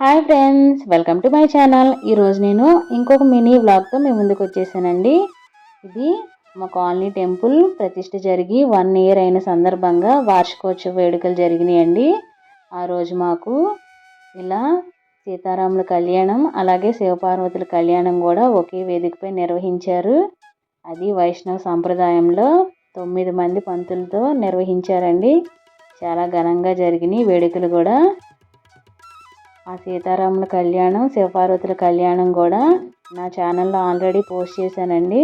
Hi friends welcome to my channel. ఈరోజు నేను ఇంకొక మినీ వ్లాగ్తో మీ ముందుకు వచ్చేసానండి. ఇది మా కాలనీ టెంపుల్. ప్రతిష్ట జరిగి వన్ ఇయర్ అయిన సందర్భంగా వార్షికోత్సవ వేడుకలు జరిగినాయండి. ఆ రోజు మాకు ఇలా సీతారాముల కళ్యాణం అలాగే శివపార్వతుల కళ్యాణం కూడా ఒకే వేదికపై నిర్వహించారు. అది వైష్ణవ సాంప్రదాయంలో తొమ్మిది మంది పంతులతో నిర్వహించారండి. చాలా ఘనంగా జరిగినాయి వేడుకలు కూడా. ఆ సీతారాముల కళ్యాణం శివపార్వతుల కళ్యాణం కూడా నా ఛానల్లో ఆల్రెడీ పోస్ట్ చేశానండి.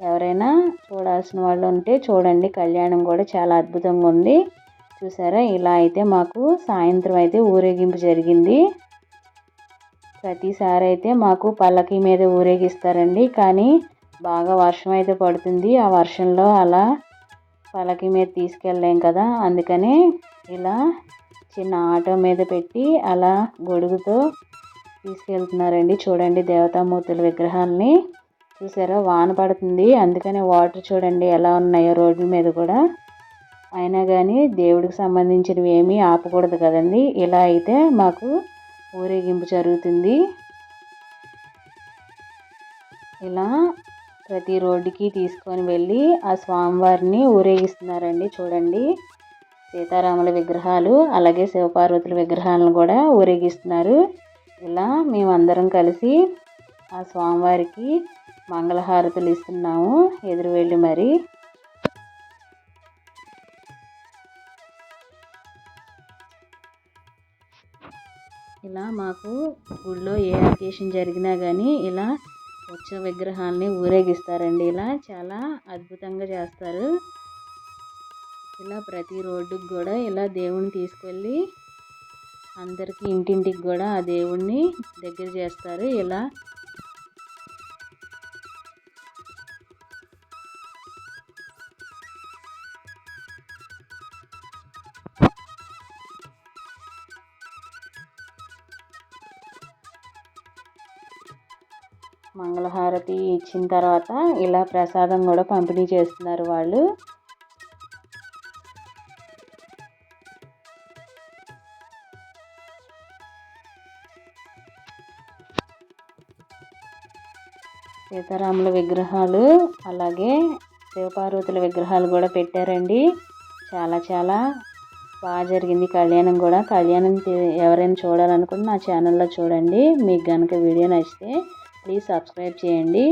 ఎవరైనా చూడాల్సిన వాళ్ళు ఉంటే చూడండి. కళ్యాణం కూడా చాలా అద్భుతంగా ఉంది. చూసారా? ఇలా అయితే మాకు సాయంత్రం అయితే ఊరేగింపు జరిగింది. ప్రతిసారి అయితే మాకు పల్లకి మీద ఊరేగిస్తారండి. కానీ బాగా వర్షం అయితే పడుతుంది. ఆ వర్షంలో అలా పల్లకి మీద తీసుకెళ్ళలేం కదా. అందుకని ఇలా చిన్న ఆటో మీద పెట్టి అలా గొడుగుతో తీసుకెళ్తున్నారండి. చూడండి దేవతామూర్తుల విగ్రహాలని. చూసారా? వాన పడుతుంది. అందుకని వాటర్ చూడండి ఎలా ఉన్నాయో రోడ్ల మీద కూడా. అయినా కానీ దేవుడికి సంబంధించినవి ఏమీ ఆపకూడదు కదండి. ఇలా అయితే మాకు ఊరేగింపు జరుగుతుంది. ఇలా ప్రతి రోడ్డుకి తీసుకొని వెళ్ళి ఆ స్వామివారిని ఊరేగిస్తున్నారండి. చూడండి. సీతారాముల విగ్రహాలు అలాగే శివపార్వతుల విగ్రహాలను కూడా ఊరేగిస్తున్నారు. ఇలా మేమందరం కలిసి ఆ స్వామివారికి మంగళహారతులు ఇస్తున్నాము. ఎదురు వెళ్ళి మరి ఇలా మాకు గుళ్ళో ఏ అకేషన్ జరిగినా కానీ ఇలా ఉత్సవ విగ్రహాలని ఊరేగిస్తారండి. ఇలా చాలా అద్భుతంగా చేస్తారు. ఇలా ప్రతి రోడ్డుకి కూడా ఇలా దేవుణ్ణి తీసుకెళ్ళి అందరికీ ఇంటింటికి కూడా ఆ దేవుణ్ణి దగ్గర చేస్తారు. ఇలా మంగళహారతి ఇచ్చిన తర్వాత ఇలా ప్రసాదం కూడా పంపిణీ చేస్తున్నారు వాళ్ళు. సీతారాముల విగ్రహాలు అలాగే శివపార్వతుల విగ్రహాలు కూడా పెట్టారండి. చాలా చాలా బాగా జరిగింది. కళ్యాణం కూడా. కళ్యాణం ఎవరైనా చూడాలనుకుంటే నా ఛానల్లో చూడండి. మీకు కనుక వీడియో నచ్చితే ప్లీజ్ సబ్స్క్రైబ్ చేయండి.